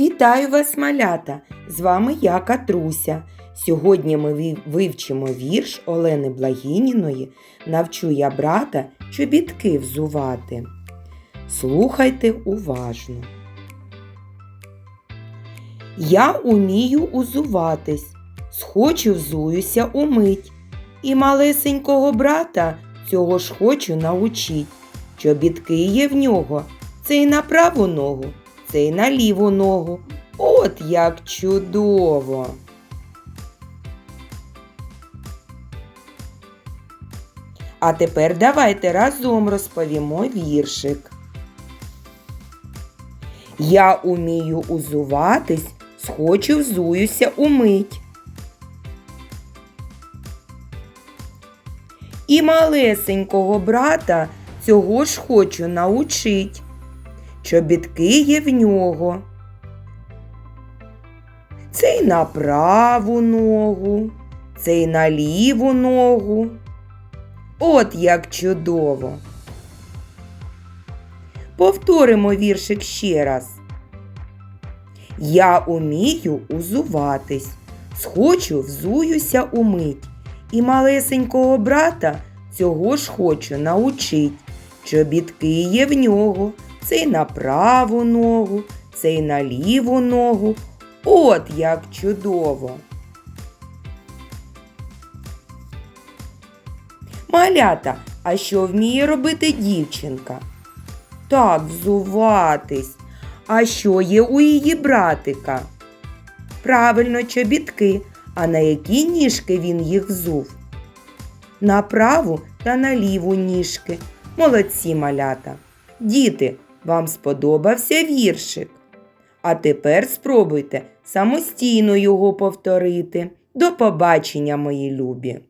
Вітаю вас, малята! З вами я Катруся. Сьогодні ми вивчимо вірш Олени Благініної Навчу я брата чобітки взувати. Слухайте уважно. Я умію узуватись, схочу взуюся умить. І малесенького брата цього ж хочу научить. Чобітки є в нього, це й на праву ногу, це й на ліву ногу. От як чудово! А тепер давайте разом розповімо віршик. Я умію узуватись, схочу взуюся умить. І малесенького брата цього ж хочу научить. Чобітки є в нього. Цей на праву ногу, цей на ліву ногу. От як чудово. Повторимо віршик ще раз. Я умію узуватись, схочу взуюся умить. І малесенького брата цього ж хочу научить. Чобітки є в нього, цей на праву ногу, цей на ліву ногу. От як чудово. Малята, а що вміє робити дівчинка? Так, взуватись. А що є у її братика? Правильно, чобітки. А на які ніжки він їх взув? На праву та на ліву ніжки. Молодці малята. Діти, вам сподобався віршик? А тепер спробуйте самостійно його повторити. До побачення, мої любі!